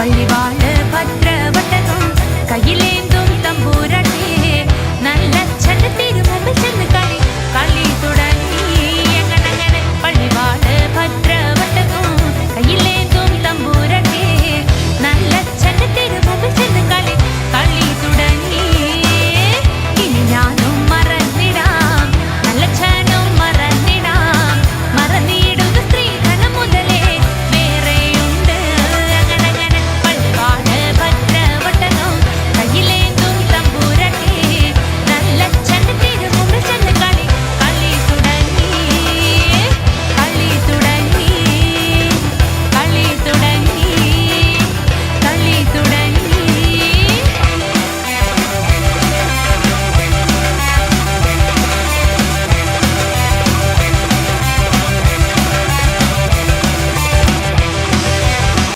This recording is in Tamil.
பள்ளி வாழ